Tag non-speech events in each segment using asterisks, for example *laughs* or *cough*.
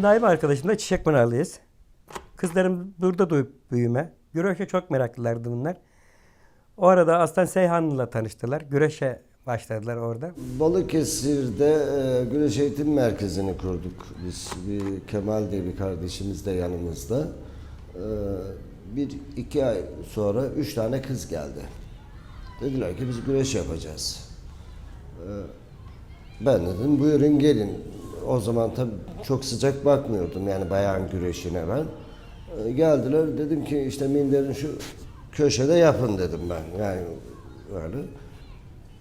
Biz Naim arkadaşımla Çiçek Pınarlıyız. Kızlarım burada doğup büyüme. Güreşe çok meraklılardı bunlar. O arada Aslan Seyhanlı'la tanıştılar. Güreşe başladılar orada. Balıkesir'de e, Güneş Eğitim Merkezi'ni kurduk. Biz bir Kemal diye bir kardeşimiz de yanımızda. E, bir iki ay sonra üç tane kız geldi. Dediler ki biz güreş yapacağız. E, ben dedim buyurun gelin. O zaman tabii çok sıcak bakmıyordum yani bayan güreşine ben. E, geldiler dedim ki işte minderin şu köşede yapın dedim ben. Yani böyle.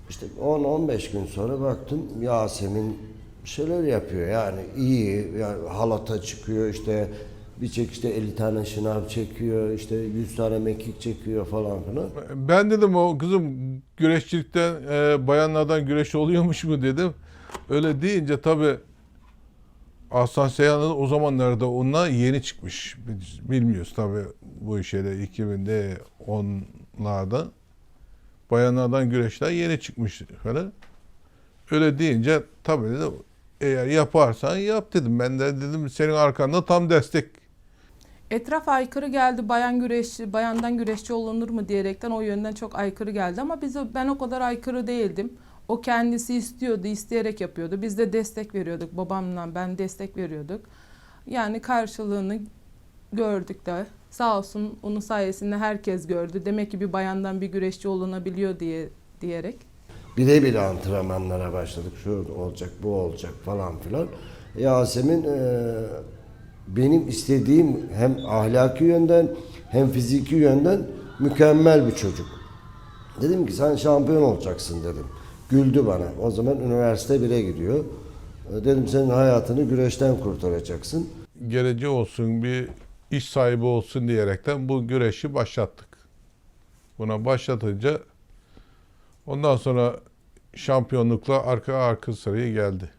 İşte 10-15 gün sonra baktım Yasemin şeyler yapıyor yani iyi yani halata çıkıyor işte bir çekişte 50 tane şınav çekiyor işte 100 tane mekik çekiyor falan filan. Ben dedim o kızım güreşçilikten e, bayanlardan güreş oluyormuş mu dedim. Öyle deyince tabi Aslan Seyhan'ın o zamanlarda onunla yeni çıkmış. Biz bilmiyoruz tabi bu işe de 2000'de 10'larda. Bayanlardan güreşler yeni çıkmış falan. Öyle deyince tabi dedim eğer yaparsan yap dedim. Ben de dedim senin arkanda tam destek Etraf aykırı geldi bayan güreşçi, bayandan güreşçi olunur mu diyerekten o yönden çok aykırı geldi ama biz ben o kadar aykırı değildim. O kendisi istiyordu, isteyerek yapıyordu. Biz de destek veriyorduk. Babamla ben destek veriyorduk. Yani karşılığını gördük de. Sağ olsun onun sayesinde herkes gördü. Demek ki bir bayandan bir güreşçi olunabiliyor diye diyerek. Birebir antrenmanlara başladık. Şu olacak, bu olacak falan filan. Yasemin e, benim istediğim hem ahlaki yönden hem fiziki yönden mükemmel bir çocuk. Dedim ki sen şampiyon olacaksın dedim. Güldü bana. O zaman üniversite 1'e gidiyor. E, Dedim senin hayatını güreşten kurtaracaksın. geleceği olsun, bir iş sahibi olsun diyerekten bu güreşi başlattık. Buna başlatınca ondan sonra şampiyonlukla arka arka sıraya geldi.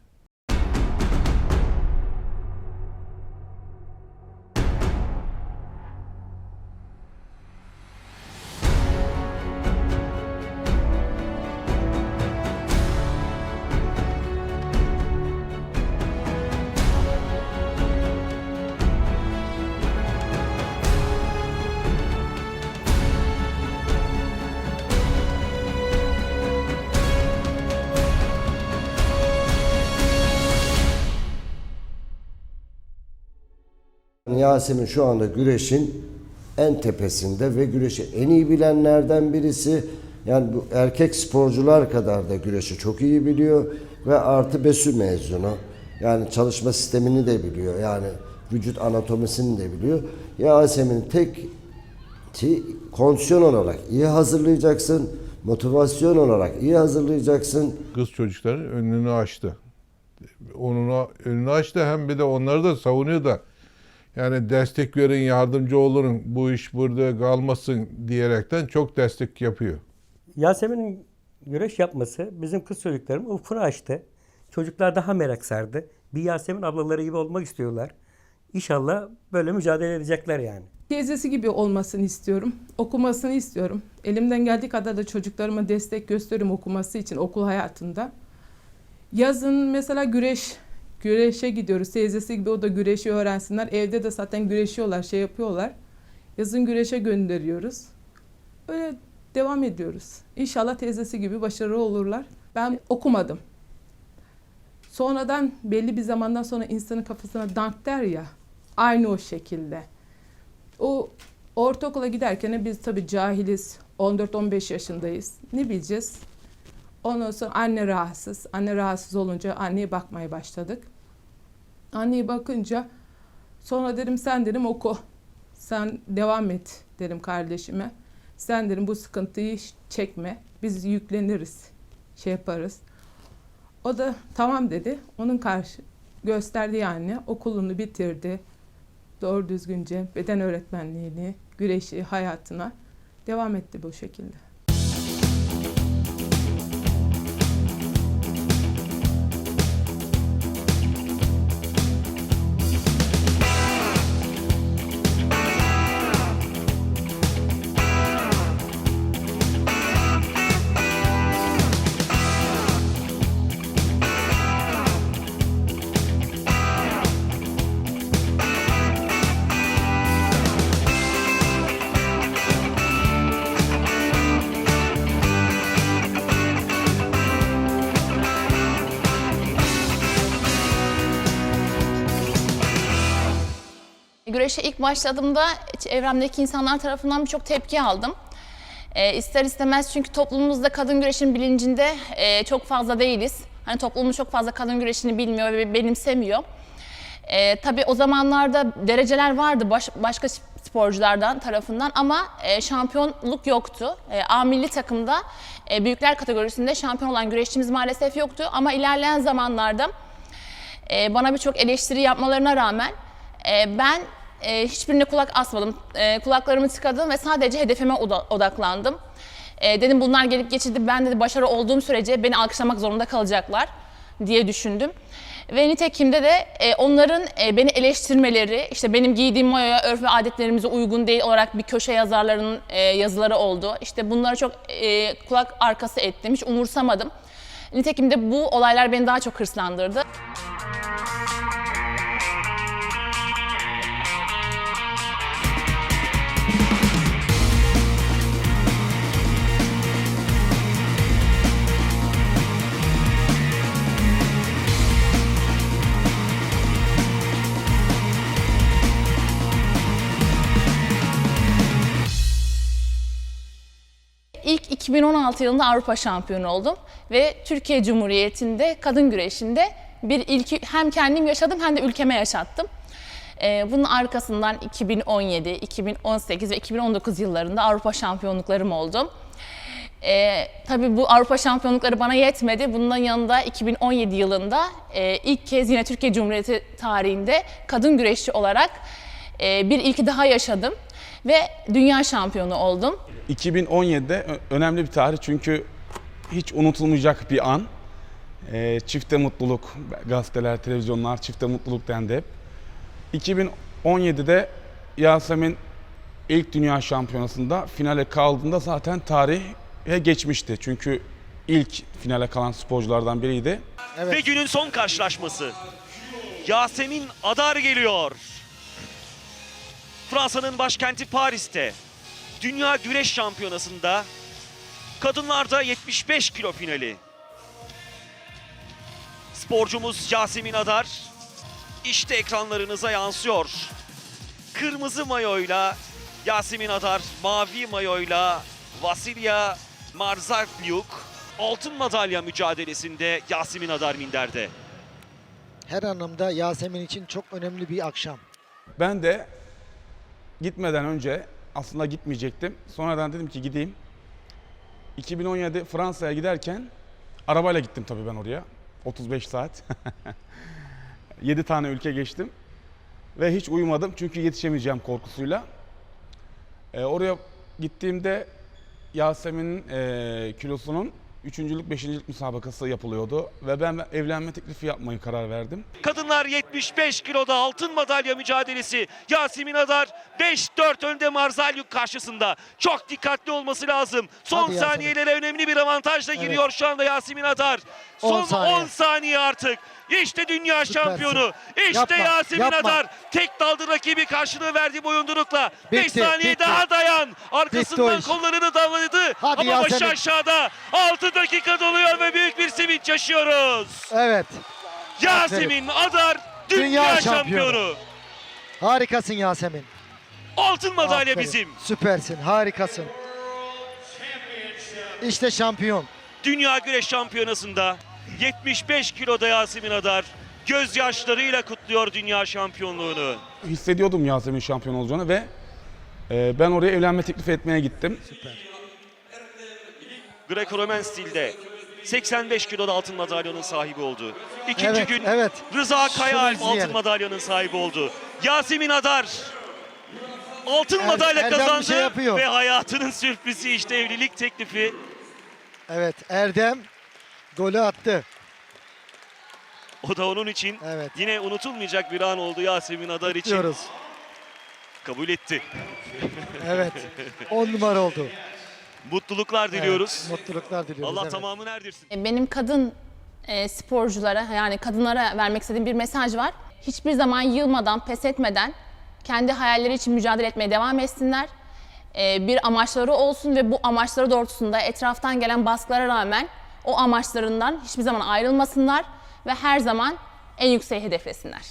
Yasemin şu anda güreşin en tepesinde ve güreşi en iyi bilenlerden birisi. Yani bu erkek sporcular kadar da güreşi çok iyi biliyor ve artı BESÜ mezunu. Yani çalışma sistemini de biliyor. Yani vücut anatomisini de biliyor. Yasemin tek kondisyon olarak iyi hazırlayacaksın. Motivasyon olarak iyi hazırlayacaksın. Kız çocukların önünü açtı. Onun önünü açtı hem bir de onları da savunuyor da yani destek verin, yardımcı olun, bu iş burada kalmasın diyerekten çok destek yapıyor. Yasemin'in güreş yapması bizim kız çocuklarım ufkunu açtı. Çocuklar daha merak sardı. Bir Yasemin ablaları gibi olmak istiyorlar. İnşallah böyle mücadele edecekler yani. Teyzesi gibi olmasını istiyorum. Okumasını istiyorum. Elimden geldiği kadar da çocuklarıma destek gösteririm okuması için okul hayatında. Yazın mesela güreş güreşe gidiyoruz. Teyzesi gibi o da güreşi öğrensinler. Evde de zaten güreşiyorlar, şey yapıyorlar. Yazın güreşe gönderiyoruz. Öyle devam ediyoruz. İnşallah teyzesi gibi başarılı olurlar. Ben okumadım. Sonradan belli bir zamandan sonra insanın kafasına dank der ya. Aynı o şekilde. O ortaokula giderken biz tabii cahiliz. 14-15 yaşındayız. Ne bileceğiz? Ondan sonra anne rahatsız. Anne rahatsız olunca anneye bakmaya başladık. Anneye bakınca sonra dedim sen dedim oku. Sen devam et dedim kardeşime. Sen dedim bu sıkıntıyı çekme. Biz yükleniriz. Şey yaparız. O da tamam dedi. Onun karşı gösterdiği anne okulunu bitirdi. Doğru düzgünce beden öğretmenliğini, güreşi, hayatına devam etti bu şekilde. Güreşe ilk başladığımda çevremdeki insanlar tarafından birçok tepki aldım. E, ister istemez çünkü toplumumuzda kadın güreşin bilincinde e, çok fazla değiliz. Hani toplumumuz çok fazla kadın güreşini bilmiyor ve benimsemiyor. E, tabii o zamanlarda dereceler vardı baş- başka sporculardan tarafından ama e, şampiyonluk yoktu. E, A milli takımda e, büyükler kategorisinde şampiyon olan güreşçimiz maalesef yoktu ama ilerleyen zamanlarda e, bana birçok eleştiri yapmalarına rağmen e, ben e, hiçbirine kulak asmadım. E, kulaklarımı tıkadım ve sadece hedefime oda- odaklandım. E, dedim bunlar gelip geçici ben dedi başarı olduğum sürece beni alkışlamak zorunda kalacaklar diye düşündüm. Ve nitekim de e, onların e, beni eleştirmeleri, işte benim giydiğim mayoya örf ve adetlerimize uygun değil olarak bir köşe yazarlarının e, yazıları oldu. İşte bunları çok e, kulak arkası ettim, hiç umursamadım. Nitekim de bu olaylar beni daha çok hırslandırdı. 2016 yılında Avrupa şampiyonu oldum ve Türkiye Cumhuriyeti'nde kadın güreşinde bir ilki hem kendim yaşadım hem de ülkeme yaşattım. Ee, bunun arkasından 2017, 2018 ve 2019 yıllarında Avrupa şampiyonluklarım oldu. Ee, tabii bu Avrupa şampiyonlukları bana yetmedi. Bunun yanında 2017 yılında e, ilk kez yine Türkiye Cumhuriyeti tarihinde kadın güreşçi olarak e, bir ilki daha yaşadım ve dünya şampiyonu oldum. 2017'de ö- önemli bir tarih çünkü hiç unutulmayacak bir an. Ee, çifte mutluluk, gazeteler, televizyonlar çifte mutluluk dendi hep. 2017'de Yasemin ilk dünya şampiyonasında finale kaldığında zaten tarihe geçmişti. Çünkü ilk finale kalan sporculardan biriydi. Ve günün son karşılaşması. Yasemin Adar geliyor. Fransa'nın başkenti Paris'te Dünya Güreş Şampiyonası'nda kadınlarda 75 kilo finali. Sporcumuz Yasemin Adar işte ekranlarınıza yansıyor. Kırmızı mayoyla Yasemin Adar, mavi mayoyla Vasilya Marzalyuk altın madalya mücadelesinde Yasemin Adar minderde. her anlamda Yasemin için çok önemli bir akşam. Ben de gitmeden önce aslında gitmeyecektim. Sonradan dedim ki gideyim. 2017 Fransa'ya giderken arabayla gittim tabii ben oraya. 35 saat. *laughs* 7 tane ülke geçtim. Ve hiç uyumadım çünkü yetişemeyeceğim korkusuyla. Ee, oraya gittiğimde Yasemin'in e, kilosunun üçüncülük, beşincilik müsabakası yapılıyordu. Ve ben evlenme teklifi yapmayı karar verdim. Kadınlar 75 kiloda altın madalya mücadelesi. Yasemin Adar 5-4 önde Marzalyuk karşısında. Çok dikkatli olması lazım. Son Hadi Yasemin. saniyelere önemli bir avantajla giriyor şu anda Yasemin Adar. Son 10 saniye. 10 saniye artık. İşte dünya Süpersin. şampiyonu. İşte Yapma, Yasemin yapma. Adar. Tek daldı rakibi karşılığı verdiği boyundurukla. 5 Bitti, saniye bitti. daha dayan. Bitti Arkasından iş. kollarını dalladı. Hadi Ama başı Yasemin. aşağıda. 6 dakika doluyor ve büyük bir sevinç yaşıyoruz. Evet, Yasemin Adar dünya, Dünya şampiyonu. şampiyonu. harikasın Yasemin. Altın madalya Aferin, bizim. Süpersin, harikasın. İşte şampiyon. Dünya Güreş Şampiyonası'nda 75 kiloda Yasemin Adar gözyaşlarıyla kutluyor dünya şampiyonluğunu. hissediyordum Yasemin şampiyon olacağını ve e, ben oraya evlenme teklifi etmeye gittim. Greco-Romen stilde 85 kiloda altın madalyanın sahibi oldu. İkinci Evet, gün evet. Rıza Şunu Kayaalp altın izleyelim. madalyanın sahibi oldu. Yasemin Adar altın madalya Erdem bir kazandı şey yapıyor. ve hayatının sürprizi işte evlilik teklifi. Evet, Erdem golü attı. O da onun için Evet. yine unutulmayacak bir an oldu Yasemin Adar için. Diyoruz. Kabul etti. Evet, 10 numara oldu. Mutluluklar Evet, diliyoruz. mutluluklar diliyoruz. Allah evet. tamamını erdirsin. E, Benim kadın e, sporculara yani kadınlara vermek istediğim bir mesaj var. Hiçbir zaman yılmadan, pes etmeden kendi hayalleri için mücadele etmeye devam etsinler. E, bir amaçları olsun ve bu amaçları doğrultusunda etraftan gelen baskılara rağmen o amaçlarından hiçbir zaman ayrılmasınlar ve her zaman en yükseği hedeflesinler.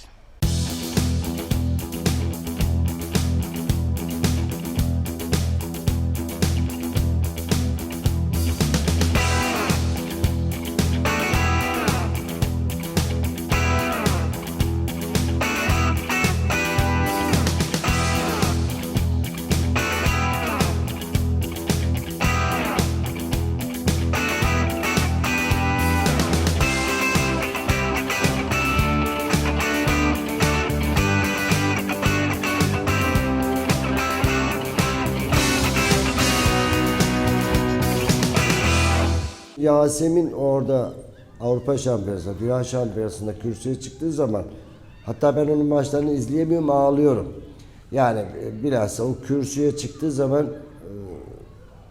Yasemin orada Avrupa Şampiyonası'nda, Dünya Şampiyonası'nda kürsüye çıktığı zaman hatta ben onun maçlarını izleyemiyorum ağlıyorum. Yani e, bilhassa o kürsüye çıktığı zaman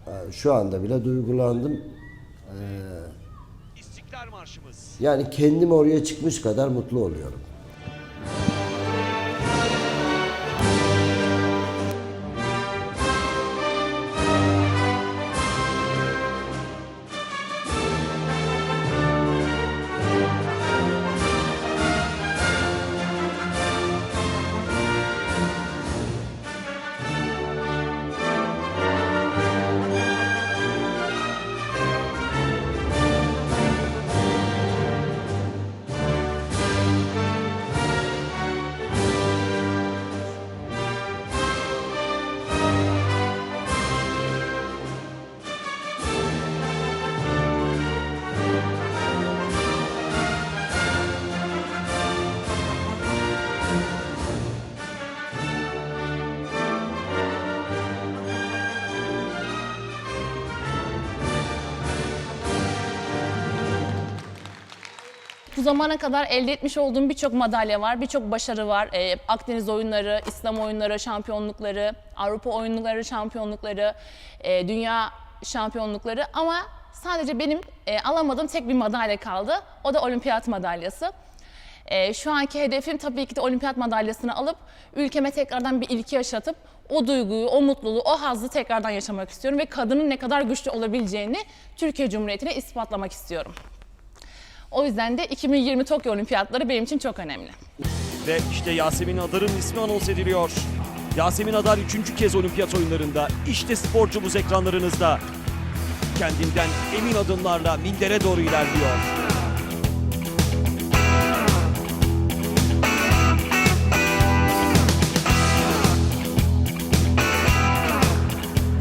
e, şu anda bile duygulandım. İstiklal Marşımız. Yani kendim oraya çıkmış kadar mutlu oluyorum. Bu zamana kadar elde etmiş olduğum birçok madalya var, birçok başarı var. Ee, Akdeniz oyunları, İslam oyunları, şampiyonlukları, Avrupa oyunları, şampiyonlukları, e, dünya şampiyonlukları. Ama sadece benim e, alamadığım tek bir madalya kaldı. O da olimpiyat madalyası. E, şu anki hedefim tabii ki de olimpiyat madalyasını alıp ülkeme tekrardan bir ilki yaşatıp o duyguyu, o mutluluğu, o hazzı tekrardan yaşamak istiyorum ve kadının ne kadar güçlü olabileceğini Türkiye Cumhuriyeti'ne ispatlamak istiyorum. O yüzden de 2020 Tokyo Olimpiyatları benim için çok önemli. Ve işte Yasemin Adar'ın ismi anons ediliyor. Yasemin Adar üçüncü kez olimpiyat oyunlarında. İşte sporcumuz ekranlarınızda. Kendinden emin adımlarla mindere doğru ilerliyor.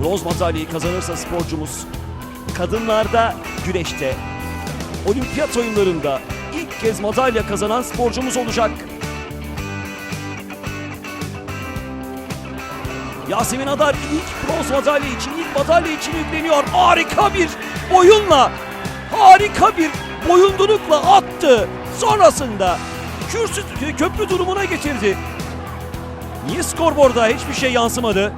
Bronz madalyayı kazanırsa sporcumuz kadınlarda güreşte olimpiyat oyunlarında ilk kez madalya kazanan sporcumuz olacak. Yasemin Adar ilk bronz madalya için, ilk madalya için yükleniyor. Harika bir oyunla, harika bir boyundurukla attı. Sonrasında kürsü, köprü durumuna getirdi. Niye skorboarda hiçbir şey yansımadı?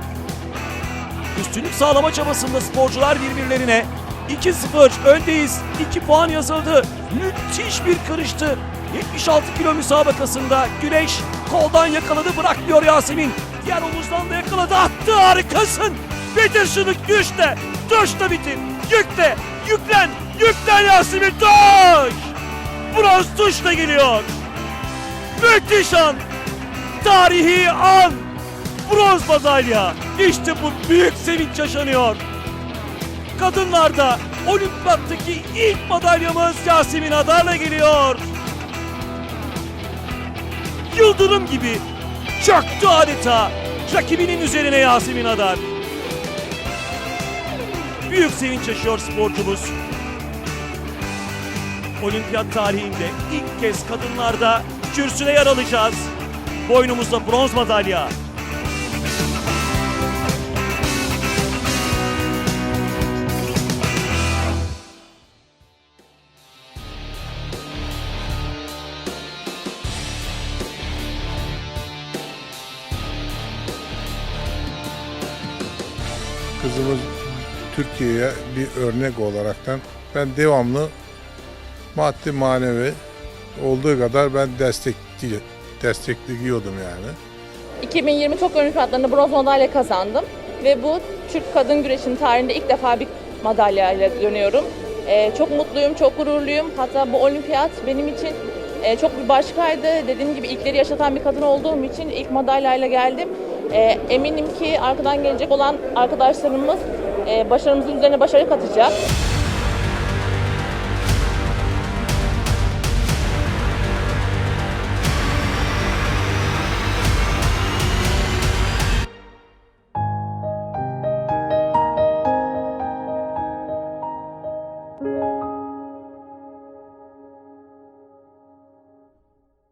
Üstünlük sağlama çabasında sporcular birbirlerine 2-0 öndeyiz. 2 puan yazıldı. Müthiş bir kırıştı. 76 kilo müsabakasında güneş koldan yakaladı bırakmıyor Yasemin. Diğer omuzdan da yakaladı attı harikasın. Bitir şunu güçle. Tuşla bitir. Yükle. Yüklen. Yüklen Yasemin tuş. Bronz tuşla geliyor. Müthiş an. Tarihi an. Bronz madalya. İşte bu büyük sevinç yaşanıyor. Kadınlarda olimpiyattaki ilk madalyamız Yasemin Adar'la geliyor. Yıldırım gibi çöktü adeta rakibinin üzerine Yasemin Adar. Büyük sevinç yaşıyor sporcumuz. Olimpiyat tarihinde ilk kez kadınlarda kürsüde yer alacağız. Boynumuzda bronz madalya. Kızımız Türkiye'ye bir örnek olaraktan ben devamlı maddi manevi olduğu kadar ben destekli, destekliyordum yani. 2020 Tokyo Olimpiyatlarında bronz madalya kazandım ve bu Türk kadın güreşinin tarihinde ilk defa bir madalyayla dönüyorum. Ee, çok mutluyum, çok gururluyum. Hatta bu olimpiyat benim için e, çok bir başkaydı. Dediğim gibi ilkleri yaşatan bir kadın olduğum için ilk madalyayla geldim. Ee, eminim ki arkadan gelecek olan arkadaşlarımız e, başarımızın üzerine başarı katacak.